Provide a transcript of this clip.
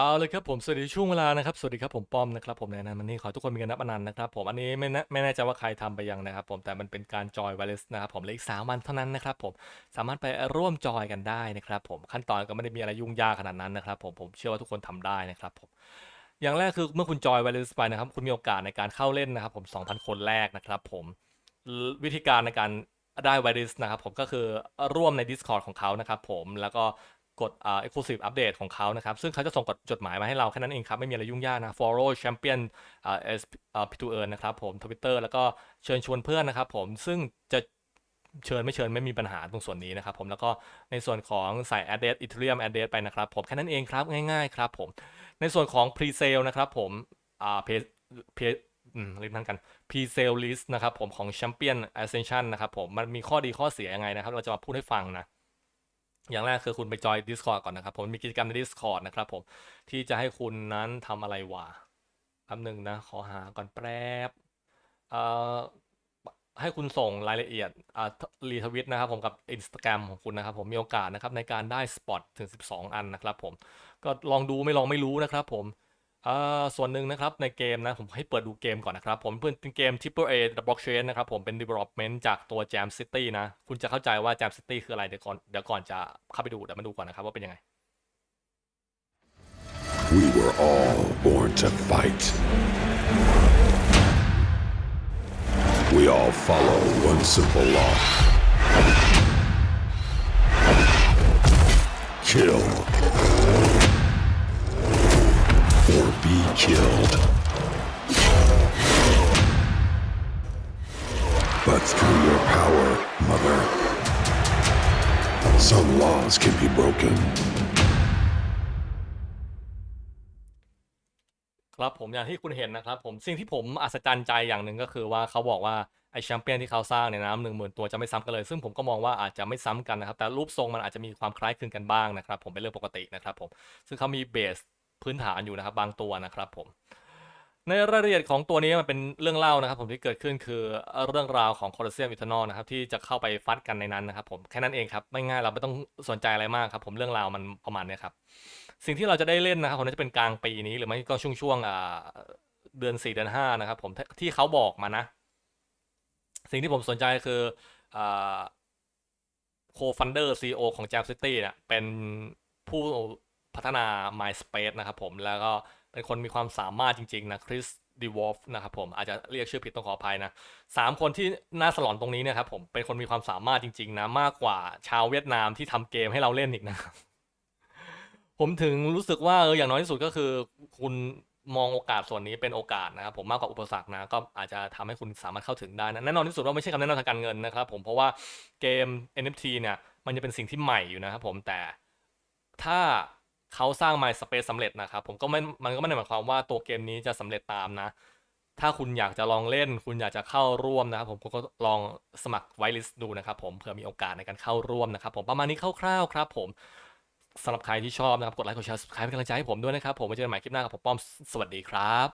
เอาเลยครับผม สวัสดีช่วงเวลานะครับ สวัสดีครับผมป้อมนะครับผมในนั้นมันนี่ขอทุกคนมีกันนับอนันต์นะครับผมอันนี้ไม่แน่ไม่แน่ใจว่าใครทำไปยังนะครับผมแต่มันเป็นการจอยไวเลสนะครับผมเหลืออีกสามวันเท่านั้นนะครับผมสามารถไปร่วมจอยกันได้นะครับผมขั้นตอนก็ไม่ได้มีอะไรยุ่งยากขนาดนั้นนะครับผมผมเชื่อว่าทุกคนทำได้นะครับผมอย่างแรกคือเมื่อคุณจอยไวเลสไปนะครับคุณมีโอกาสในการเข้าเล่นนะครับผม 2,000 คนแรกนะครับผมวิธีการในการได้ไวรัสนะครับผมก็คือร่วมใน Discord ของเขานะครับผมแล้วก็ กดอ่า exclusive update ของเขานะครับ ซึ่งเขาจะส่งกดจดหมายมาให้เราแค่นั้นเองครับ ไม่มีอะไรยุ่งยากนะ follow champion อ่า s อ่า p 2 earn นะครับผม Twitter แล้วก็เชิญชวนเพื่อนนะครับผมซึ่งจะเชิญไม่เชิญไม่มีปัญหาตรงส่วนนี้นะครับผมแล้วก็ในส่วนของใส่ address ethereum address ไปนะครับผมแค่นั้นเองครับง่ายๆครับผมในส่วนของ pre sale นะครับผมอ่า page page อืมเรียกนั่นกัน pre-sale list นะครับผมของ Champion Ascension นะครับผมมันมีข้อดีข้อเสียยังไงนะครับ เราจะมาพูดให้ฟังนะ อย่างแรกคือคุณไปจอย Discord ก่อนนะครับ ผมมีกิจกรรมใน Discord นะครับผมที่จะให้คุณนั้นทำอะไรวะคำหนึ่งนะ ขอหาก่อนแป๊บเอ่อให้คุณส่งรายละเอียดอ่ารีทวิตนะครับผมกับ Instagram ของคุณนะครับผมมีโอกาสนะครับในการได้สปอตถึง 12 อันนะครับผมก็ลองดูไม่ลองไม่รู้นะครับผม อ่าส่วนหนึ่งนะครับในเกมนะผมให้เปิดดูเกมก่อนนะครับ ผมเป็นเกม Triple A The Blockchain นะครับ ผมเป็น development จากตัว Jam City นะ คุณจะเข้าใจว่า Jam City คืออะไร เดี๋ยวก่อนเดี๋ยวก่อนจะเข้าไปดูเดี๋ยวมาดูก่อนนะครับว่าเป็นยังไง We were all born to fight. We all follow one simple law kill be killed. But through your power, Mother, some laws can be broken. ครับผมอย่างที่คุณเห็นนะครับผมสิ่งที่ผมอัศจรรย์ใจอย่างหนึ่งก็คือว่าเขาบอกว่าไอแชมเปี้ยนที่เขาสร้างเนี่ยนะหนึ่งหมื่นตัวจะไม่ซ้ำกันเลย ซึ่งผมก็มองว่าอาจจะไม่ซ้ำกันนะครับ แต่รูปทรงมันอาจจะมีความคล้ายคลึงกันบ้างนะครับ ผมเป็นเรื่องปกตินะครับผมซึ่งเขามีเบส พื้นฐานอยู่นะครับบางตัวนะครับผมในรายละเอียดของตัวนี้มันเป็นเรื่องเล่านะครับผมที่เกิดขึ้นคือเรื่องราวของคลอสเซียมอิทานอลนะครับที่จะเข้าไปฟัดกันในนั้นนะครับผมแค่นั้นเองครับไม่ง่ายเราไม่ต้องสนใจอะไรมากครับผมเรื่องราวมันประมาณนี้ครับสิ่งที่เราจะได้เล่นนะครับผมน่าจะเป็นกลางปีนี้หรือไม่ก็ช่วงช่วงๆเดือนสี่เดือนห้านะครับผมที่เขาบอกมานะ สิ่งที่ผมสนใจคือโคฟันเดอร์ซีโอของ Jam City เนี่ยเป็นผู้ พัฒนา MySpace นะครับผมแล้วก็เป็นคนมีความสามารถจริงๆนะคริสดีวอฟนะครับผมอาจจะเรียกชื่อผิดต้องขออภัยนะสามคนที่น่าสลอนตรงนี้เนี่ยครับผมเป็นคนมีความสามารถจริง ๆ นะ มากกว่าชาวเวียดนามที่ทำเกมให้เราเล่นอีกนะครับผมถึงรู้สึกว่าเอออย่างน้อยที่สุดก็คือ คุณมองโอกาสส่วนนี้เป็นโอกาสนะครับผมมากกว่าอุปสรรคนะก็อาจจะทำให้คุณสามารถเข้าถึงได้นะแน่นอนที่สุดว่าไม่ใช่คำแนะนำทางการเงินนะครับผมเพราะว่าเกม NFT เนี่ยมันจะเป็นสิ่งที่ใหม่อยู่นะครับผมแต่ถ้า เขาสร้าง MySpace สำเร็จนะครับ ผมก็ไม่มันก็ไม่ได้หมายความว่าตัวเกมนี้จะสำเร็จตามนะ ถ้าคุณอยากจะลองเล่น คุณอยากจะเข้าร่วมนะครับ ผมก็ลองสมัครไวลิสดูนะครับ ผมเผื่อมีโอกาสในการเข้าร่วมนะครับ ผมประมาณนี้คร่าวๆครับ ผมสำหรับใครที่ชอบนะครับ กดไลค์กดแชร์ subscribe เป็นกำลังใจให้ผมด้วยนะครับ ผมไว้เจอกันใหม่คลิปหน้ากับผมป้อมสวัสดีครับ